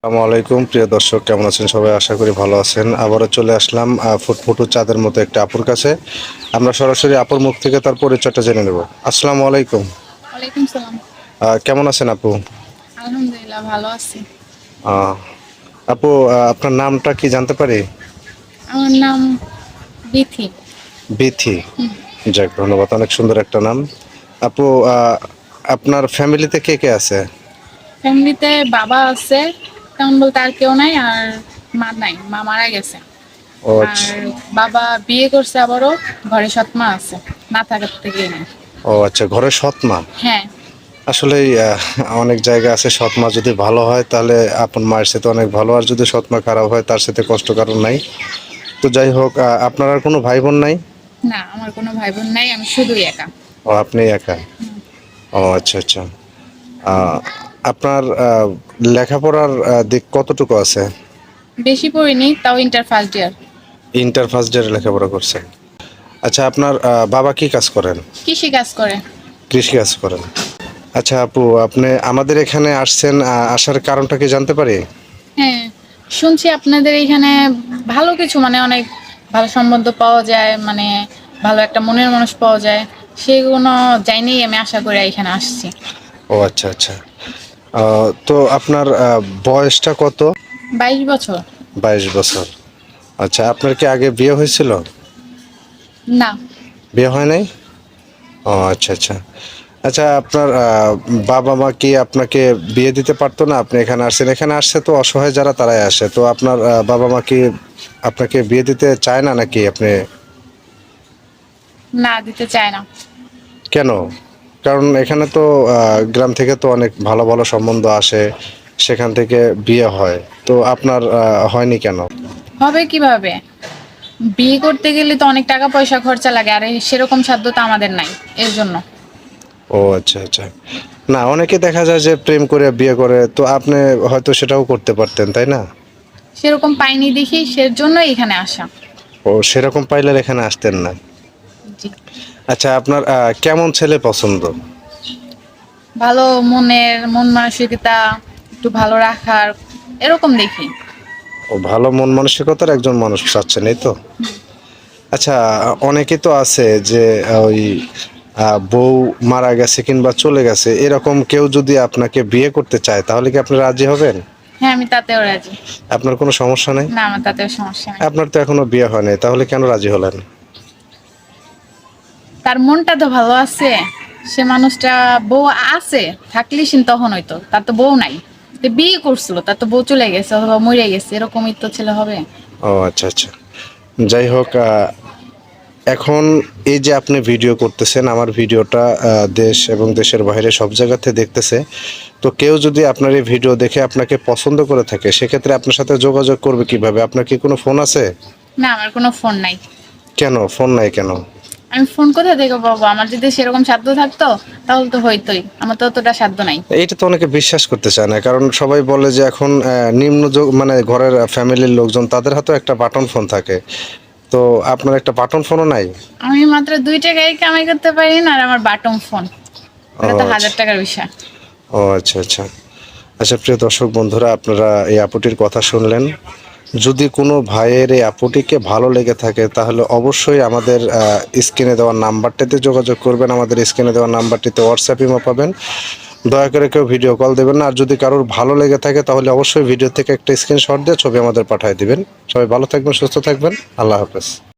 আসসালামু আলাইকুম প্রিয় দর্শক কেমন আছেন সবাই? আশা করি ভালো আছেন। আবারও চলে আসলাম ফুটফুটু চাঁদের মতো একটা আপুর কাছে। আমরা সরাসরি আপুর মুখ থেকে তার পরিচয়টা জেনে নেব। আসসালামু আলাইকুম। কেমন আছেন আপু? আলহামদুলিল্লাহ ভালো আছি। আপু আপনার নামটা কি জানতে পারি? আমার নাম বিথি। বিথি। যাক ধন্যবাদ অনেক সুন্দর একটা নাম। আপু আপনার ফ্যামিলিতে কে কে আছে? ফ্যামিলিতে বাবা আছে তেমন বলতে আর কেউ নাই আর মা নাই মা মারা গেছে। ও আচ্ছা। আর বাবা বিয়ে করছে আবারও ঘরে সৎ মা আছে না থাকার থেকে নেই। ও আচ্ছা ঘরে সৎ মা হ্যাঁ। আসলে অনেক জায়গা আছে সৎ মা যদি ভালো হয় তাহলে আপন মায়ের সাথে অনেক ভালো আর যদি সৎ মা খারাপ হয় তার সাথে কষ্ট কারণ নাই। তো যাই হোক আপনার আর কোনো ভাই বোন নাই? না আমার কোনো ভাই বোন নাই আমি শুধুই একা। ও আপনি একা? ও আচ্ছা আচ্ছা। আপনার লেখাপড়ার দিক কতটুকু আছে? বেশি পড়িনি তাও inter first year inter first ইয়ারে লেখাপড়া করছেন। আচ্ছা আপনার বাবা কি কাজ করেন? কৃষি কাজ করে। কৃষি কাজ করেন। আচ্ছা আপু আপনি আমাদের এখানে আসছেন আসার কারণটা কি জানতে পারি? হ্যাঁ শুনছি আপনাদের এখানে ভালো কিছু মানে অনেক ভালো সম্বন্ধ পাওয়া যায় মানে ভালো একটা মনের মানুষ পাওয়া যায়। সেগুলো যাইনি আমি আশা করে এখানে আসছি। ও আচ্ছা আচ্ছা। তো আপনার বয়সটা কত? বাইশ বছর। বাইশ বছর। আচ্ছা আপনার কি আগে বিয়ে হয়েছিল? না। বিয়ে হয় নাই? ও আচ্ছা আচ্ছা। আচ্ছা আপনার বাবা মা কি আপনাকে বিয়ে দিতে পারতো না? আপনি এখানে আসছেন। এখানে আসছে তো অসহায় যারা তারাই আসে। তো আপনার বাবা মা কি আপনাকে বিয়ে দিতে চায় না নাকি আপনি? না দিতে চায় না। কেন? কারণ এখানে তো গ্রাম থেকে তো অনেক ভালো ভালো সম্বন্ধ আসে সেখান থেকে বিয়ে হয়। তো আপনার হয়নি কেন? হবে কীভাবে? বিয়ে করতে গেলে তো অনেক টাকা পয়সা খরচা লাগে আর সেরকম সাধ্য তো আমাদের নাই এর জন্য। ও আচ্ছা আচ্ছা। না অনেকে দেখা যায় যে প্রেম করে বিয়ে করে তো আপনি হয়তো সেটাও করতে পারতেন তাই না? সেরকম পাইনি দেখি সেজন্য এখানে আসা। ও সেরকম পাইলে এখানে আসতেন না। জি। আচ্ছা আপনার কেমন ছেলে পছন্দ? ভালো মনের মন মানসিকতা একটু ভালো রাখার এরকম দেখি। ও ভালো মন মানসিকতার একজন মানুষ চাচ্ছেন এই তো? আচ্ছা অনেকে তো আছে যে ওই বউ মারা গেছে কিংবা চলে গেছে এরকম কেউ যদি আপনাকে বিয়ে করতে চায় তাহলে কি আপনি রাজি হবেন? হ্যাঁ আমি তাতেও রাজি। আপনার কোনো সমস্যা নেই? না আমার তাতেও সমস্যা নেই। আপনার তো এখনও বিয়ে হয়নি তাহলে কেন রাজি হলেন? তার মনটা তো ভালো আছে। সে মানুষটা বউ আছে থাকলে সে তখন হইতো। তার তো বউ নাই। বিয়ে করছিল তার তো বউ চলে গেছে অথবা মরে গেছে এরকমই তো ছেলে হবে। ও আচ্ছা আচ্ছা। যাই হোক এখন এই যে আপনি ভিডিও করতেছেন আমার ভিডিওটা দেশ এবং দেশের বাইরে সব জায়গাতে দেখতেছে। তো কেউ যদি আপনার এই ভিডিও দেখে আপনাকে পছন্দ করে থাকে সেক্ষেত্রে আপনার সাথে যোগাযোগ করবে কীভাবে? আপনার কি কোনো ফোন আছে? না আমার কোনো ফোন নাই। কেন? ফোন নাই কেন? আমি ফোন কোথা থেকে পাবো? আমার যদি সেরকম সাধ্য থাকতো তাহলে তো হইতোই। আমার তো অতটা সাধ্য নাই। এইটা তো অনেকে বিশ্বাস করতে চায় না কারণ সবাই বলে যে এখন নিম্ন যোগ- মানে ঘরের ফ্যামিলির লোকজন তাদের হাতেও একটা বাটন ফোন থাকে। তো আপনার একটা বাটন ফোনও নাই? আমি মাত্র দুই টাকায় কামাই করতে পারি না আর আমার বাটম ফোন। তো হাজার টাকার বিষয়। ও আচ্ছা আচ্ছা। আচ্ছা প্রিয় দর্শক বন্ধুরা আপনারা এই আপুটির কথা শুনলেন। যদি কোনো ভাইয়ের এই আপুটিকে ভালো লেগে থাকে, তাহলে অবশ্যই আমাদের স্ক্রিনে দেওয়া নাম্বারটিতে যোগাযোগ করবেন। আমাদের স্ক্রিনে দেওয়া নাম্বারটিতে হোয়াটসঅ্যাপ ইমো পাবেন দয়া করে কেউ ভিডিও কল দেবেন না। আর যদি কারোর ভালো লেগে থাকে, তাহলে অবশ্যই ভিডিও থেকে একটা স্ক্রিনশট দিয়ে ছবি আমাদের পাঠিয়ে দিবেন। সবাই ভালো থাকবেন, সুস্থ থাকবেন। আল্লাহ হাফেজ।